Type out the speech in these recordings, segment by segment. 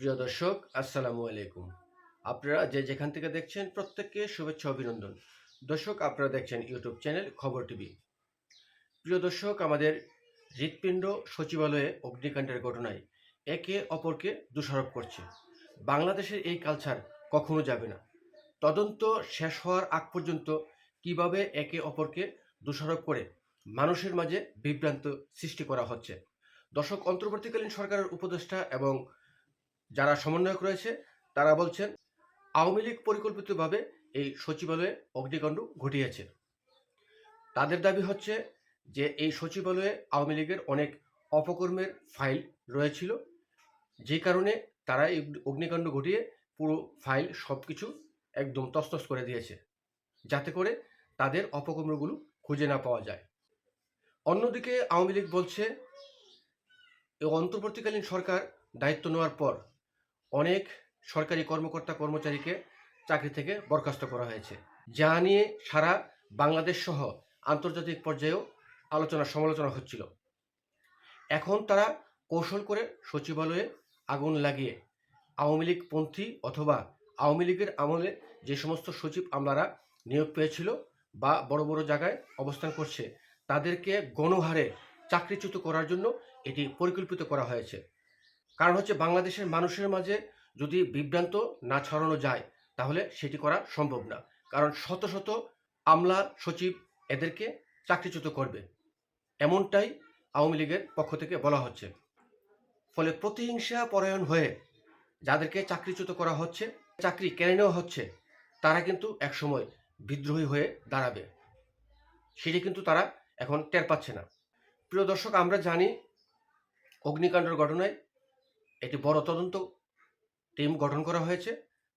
প্রিয় দর্শক, আসসালামু আলাইকুম। আপনারা যে যেখান থেকে দেখছেন প্রত্যেককে শুভেচ্ছা, অভিনন্দন। দর্শক, আপনারা দেখছেন ইউটিউব চ্যানেল খবর টিভি। প্রিয় দর্শক, আমাদের হৃৎপিণ্ড সচিবালয়ে অগ্নিকাণ্ডের ঘটনায় একে অপরকে দোষারোপ করছে। বাংলাদেশের এই কালচার কখনো যাবে না। তদন্ত শেষ হওয়ার আগ পর্যন্ত কীভাবে একে অপরকে দোষারোপ করে মানুষের মাঝে বিভ্রান্ত সৃষ্টি করা হচ্ছে? দর্শক, অন্তর্বর্তীকালীন সরকারের উপদেষ্টা এবং যারা সমন্বয়ক রয়েছে, তারা বলছেন, আওয়ামী লীগ পরিকল্পিতভাবে এই সচিবালয়ে অগ্নিকাণ্ড ঘটিয়েছে। তাদের দাবি হচ্ছে যে, এই সচিবালয়ে আওয়ামী লীগের অনেক অপকর্মের ফাইল রয়েছিল। যে কারণে তারা এই অগ্নিকাণ্ড ঘটিয়ে পুরো ফাইল সব কিছু একদম তস্তস করে দিয়েছে, যাতে করে তাদের অপকর্মগুলো খুঁজে না পাওয়া যায়। অন্যদিকে আওয়ামী লীগ বলছে অন্তর্বর্তীকালীন সরকার দায়িত্ব নেওয়ার পর অনেক সরকারি কর্মকর্তা কর্মচারীকে চাকরি থেকে বরখাস্ত করা হয়েছে। যা নিয়ে সারা বাংলাদেশ সহ আন্তর্জাতিক পর্যায়েও আলোচনা সমালোচনা হচ্ছিল। এখন তারা কৌশল করে সচিবালয়ে আগুন লাগিয়ে আওয়ামী লীগ পন্থী অথবা আওয়ামী লীগের আমলে যে সমস্ত সচিব আমলারা নিয়োগ পেয়েছিল বা বড় বড় জায়গায় অবস্থান করছে, তাদেরকে গণহারে চাকরিচ্যুত করার জন্য এটি পরিকল্পিত করা হয়েছে। কারণ হচ্ছে বাংলাদেশের মানুষের মাঝে যদি বিভ্রান্ত না ছড়ানো যায়, তাহলে সেটি করা সম্ভব না। কারণ শত শত আমলা সচিব এদেরকে চাকরিচ্যুত করবে। এমনটাই আওয়ামী লীগের পক্ষ থেকে বলা হচ্ছে। ফলে প্রতিহিংসা পরায়ণ হয়ে যাদেরকে চাকরিচ্যুত করা হচ্ছে, চাকরি কেড়ে নেওয়া হচ্ছে, তারা কিন্তু একসময় বিদ্রোহী হয়ে দাঁড়াবে। সেটি কিন্তু তারা এখন টের পাচ্ছে না। প্রিয় দর্শক, আমরা জানি অগ্নিকাণ্ডের ঘটনায় একটি বড় তদন্ত টিম গঠন করা হয়েছে।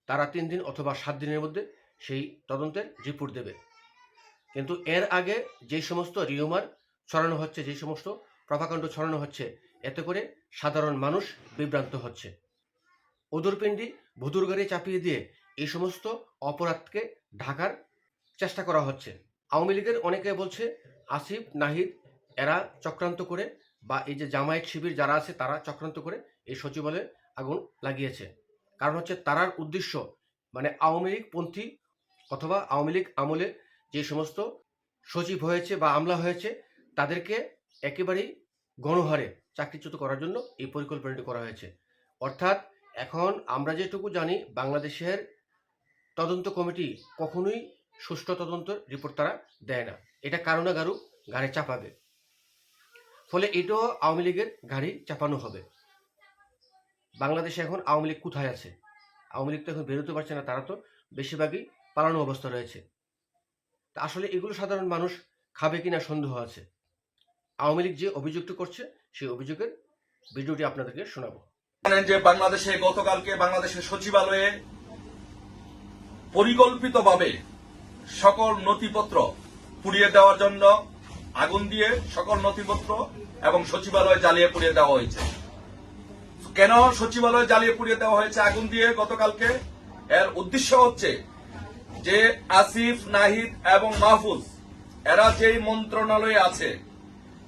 তারা তিন দিন অথবা সাত দিনের মধ্যে সেই তদন্তের রিপোর্ট দেবে। কিন্তু এর আগে যে সমস্ত রিউমার ছড়ানো হচ্ছে, যে সমস্ত প্রভাকাণ্ড ছড়ানো হচ্ছে, এতে করে সাধারণ মানুষ বিভ্রান্ত হচ্ছে। ওদুরপিণ্ডি ভুদুর গাড়ি চাপিয়ে দিয়ে এই সমস্ত অপরাধকে ঢাকার চেষ্টা করা হচ্ছে। আওয়ামী লীগের অনেকে বলছে, আসিফ, নাহিদ, এরা চক্রান্ত করে বা এই যে জামায়াত শিবির যারা আছে, তারা চক্রান্ত করে এই সচিবালয়ে আগুন লাগিয়েছে। কারণ হচ্ছে তারার উদ্দেশ্য মানে আওয়ামী লীগ পন্থী অথবা আওয়ামী লীগ আমলে যে সমস্ত সচিব হয়েছে বা আমলা হয়েছে, তাদেরকে একেবারেই গণহারে চাকরিচ্যুত করার জন্য এই পরিকল্পনাটি করা হয়েছে। অর্থাৎ এখন আমরা যেটুকু জানি, বাংলাদেশের তদন্ত কমিটি কখনোই সুষ্ঠু তদন্ত রিপোর্ট তারা দেয় না। এটা কারও না কারও ঘাড়ে চাপাবে। ফলে এটাও আওয়ামী লীগের গাড়ি চাপানো হবে। বাংলাদেশে এখন আওয়ামী লীগ কোথায় আছে? আওয়ামী লীগ তো এখন বেরোতে পারছে না, তারা তো বেশিরভাগই পালানো অবস্থা রয়েছে। তা আসলে এগুলো সাধারণ মানুষ খাবে কিনা সন্দেহ আছে। আওয়ামী লীগ যে অভিযোগটি করছে, সেই অভিযোগের ভিডিওটি আপনাদেরকে শোনাবো। যে বাংলাদেশে গতকালকে বাংলাদেশের সচিবালয়ে পরিকল্পিতভাবে সকল নথিপত্র পুড়িয়ে দেওয়ার জন্য আগুন দিয়ে সকল নথিপত্র এবং সচিবালয় জ্বালিয়ে পুড়িয়ে দেওয়া হয়েছে। কেন সচিবালয় জ্বালিয়ে পুড়িয়ে দেওয়া হয়েছে আগুন দিয়ে গতকালকে? এর উদ্দেশ্য হচ্ছে যে আসিফ, নাহিদ এবং মাহফুজ, এরা যেই মন্ত্রণালয়ে আছে,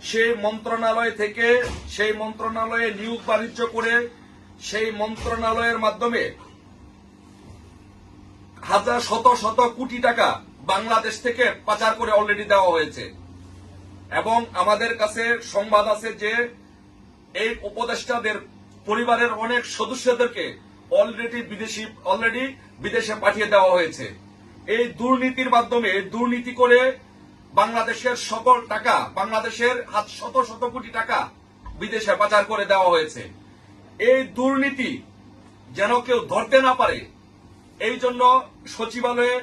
সেই মন্ত্রণালয় থেকে সেই মন্ত্রণালয়ে নিয়োগ বাণিজ্য করে সেই মন্ত্রণালয়ের মাধ্যমে হাজার শত শত কোটি টাকা বাংলাদেশ থেকে পাচার করে অলরেডি দেওয়া হয়েছে। এবং আমাদের কাছে সংবাদ আছে যে এই উপদেষ্টাদের পরিবারের অনেক সদস্যদেরকে অলরেডি বিদেশি অলরেডি বিদেশে পাঠিয়ে দেওয়া হয়েছে। এই দুর্নীতির মাধ্যমে দুর্নীতি করে বাংলাদেশের সকল টাকা, বাংলাদেশের হাত শত শত কোটি টাকা বিদেশে পাচার করে দেওয়া হয়েছে। এই দুর্নীতি যেন কেউ ধরতে না পারে, এই জন্য সচিবালয়ে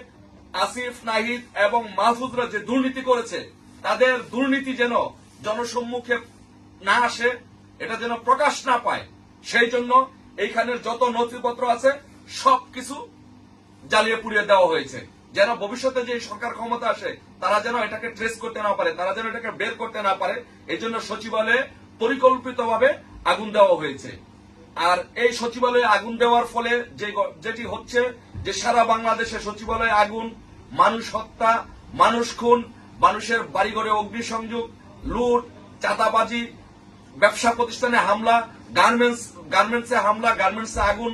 আসিফ, নাহিদ এবং মাহফুজরা যে দুর্নীতি করেছে তাদের দুর্নীতি যেন জনসম্মুখে না আসে, এটা যেন প্রকাশ না পায়, সেই জন্য এইখানের যত নথিপত্র আছে, সবকিছু জ্বালিয়ে পুড়িয়ে দেওয়া হয়েছে। যেন ভবিষ্যতে যে সরকার ক্ষমতা আসে, তারা যেন এটাকে ট্রেস করতে না পারে, তারা যেন এটাকে বের করতে না পারে, এই জন্য সচিবালয়ে পরিকল্পিতভাবে আগুন দেওয়া হয়েছে। আর এই সচিবালয়ে আগুন দেওয়ার ফলে যে যেটি হচ্ছে, যে সারা বাংলাদেশে সচিবালয়ে আগুন, মানুষ হত্যা, মানুষ খুন মানুষের বাড়িঘরে অগ্নিসংযোগ, লুট, চাঁদাবাজি, ব্যবসা প্রতিষ্ঠানে হামলা গার্মেন্টস গার্মেন্টসে হামলা গার্মেন্টসে আগুন,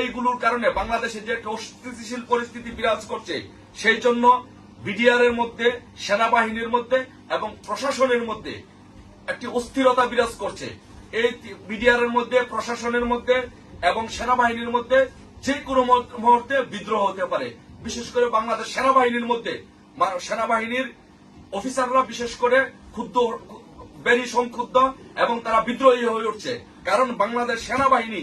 এইগুলোর কারণে বাংলাদেশে যে একটা অস্থিতিশীল পরিস্থিতি বিরাজ করছে, সেই জন্য বিডিআর এর মধ্যে, সেনাবাহিনীর মধ্যে এবং প্রশাসনের মধ্যে একটি অস্থিরতা বিরাজ করছে। এই বিডিআর এর মধ্যে, প্রশাসনের মধ্যে এবং সেনাবাহিনীর মধ্যে যে কোনো মুহূর্তে বিদ্রোহ হতে পারে। বিশেষ করে বাংলাদেশ সেনাবাহিনীর মধ্যে। সেনাবাহিনীর অফিসাররা বিশেষ করে ক্ষুদ্র বেরি সংক্ষুব্ধ এবং তারা বিদ্রোহী হয়ে উঠছে। কারণ বাংলাদেশ সেনাবাহিনী,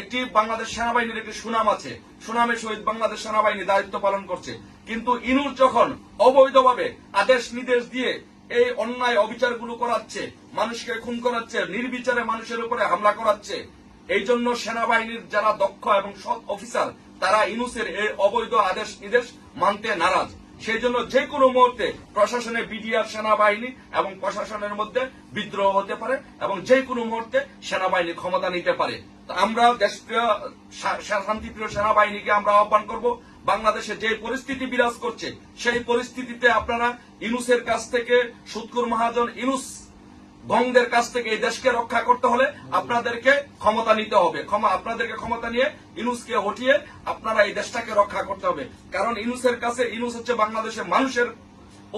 একটি বাংলাদেশ সেনাবাহিনীর একটি সুনাম আছে। সুনামের সহিত বাংলাদেশ সেনাবাহিনী দায়িত্ব পালন করছে। কিন্তু ইনুর যখন অবৈধভাবে আদেশ নির্দেশ দিয়ে এই অন্যায় অবিচারগুলো করাচ্ছে, মানুষকে খুন করাচ্ছে, নির্বিচারে মানুষের উপরে হামলা করাচ্ছে, এই জন্য সেনাবাহিনীর যারা দক্ষ এবং সৎ অফিসার, তারা ইনুসের এই অবৈধ আদেশ নির্দেশ মানতে নারাজ। সেই জন্য যে কোনো মুহূর্তে প্রশাসনের বিডিআর সেনাবাহিনী এবং প্রশাসনের মধ্যে বিদ্রোহ হতে পারে এবং যে কোনো মুহূর্তে সেনাবাহিনী ক্ষমতা নিতে পারে। আমরা দেশপ্রিয় শান্তিপ্রিয় সেনাবাহিনীকে আমরা আহ্বান করব, বাংলাদেশে যে পরিস্থিতি বিরাজ করছে, সেই পরিস্থিতিতে আপনারা ইনুসের কাছ থেকে সুৎকুর মহাজন ইনুস গংদের কাছ থেকে এই দেশকে রক্ষা করতে হলে আপনাদেরকে ক্ষমতা নিতে হবে। ক্ষমা, আপনাদেরকে ক্ষমতা নিয়ে ইনুসকে হটিয়ে আপনারা এই দেশটাকে রক্ষা করতে হবে। কারণ ইনুসের কাছে, ইনুস হচ্ছে বাংলাদেশের মানুষের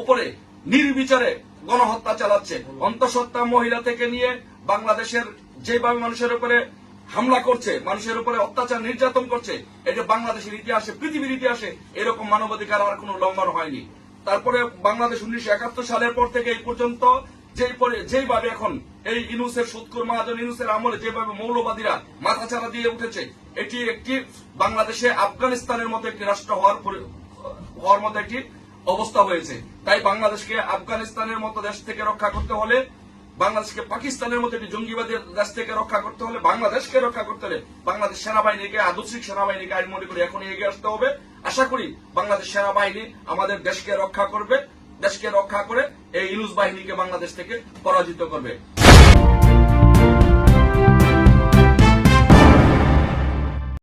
উপরে নির্বিচারে গণহত্যা চালাচ্ছে। অন্তঃসত্ত্বা মহিলা থেকে নিয়ে বাংলাদেশের যেভাবে মানুষের উপরে হামলা করছে, মানুষের উপরে অত্যাচার নির্যাতন করছে এটা বাংলাদেশের ইতিহাসে, পৃথিবীর ইতিহাসে এরকম মানবাধিকার আর কোনো লঙ্ঘন হয়নি। তারপরে বাংলাদেশ উনিশশো একাত্তর সালের পর থেকে এই পর্যন্ত যেই এখন এই ইনুসের সুৎকুর মহাজন, ইনুসের আমলে যেভাবে মৌলবাদীরা মাথাচাড়া দিয়ে উঠেছে, এটি একটি বাংলাদেশে আফগানিস্তানের মতো একটি রাষ্ট্র হওয়ার হওয়ার মতো একটি অবস্থা হয়েছে। তাই বাংলাদেশকে আফগানিস্তানের মতো দেশ থেকে রক্ষা করতে হলে, বাংলাদেশকে পাকিস্তানের মতো একটি জঙ্গিবাদের দেশ থেকে রক্ষা করতে হলে, বাংলাদেশকে রক্ষা করতে হলে বাংলাদেশ সেনাবাহিনীকে, আদর্শিক সেনাবাহিনীকে আইন মনে করি এখন এগিয়ে আসতে হবে। আশা করি বাংলাদেশ সেনাবাহিনী আমাদের দেশকে রক্ষা করবে, দেশকে রক্ষা করে এই ইলুস বাহিনীকে বাংলাদেশ থেকে পরাজিত করবে।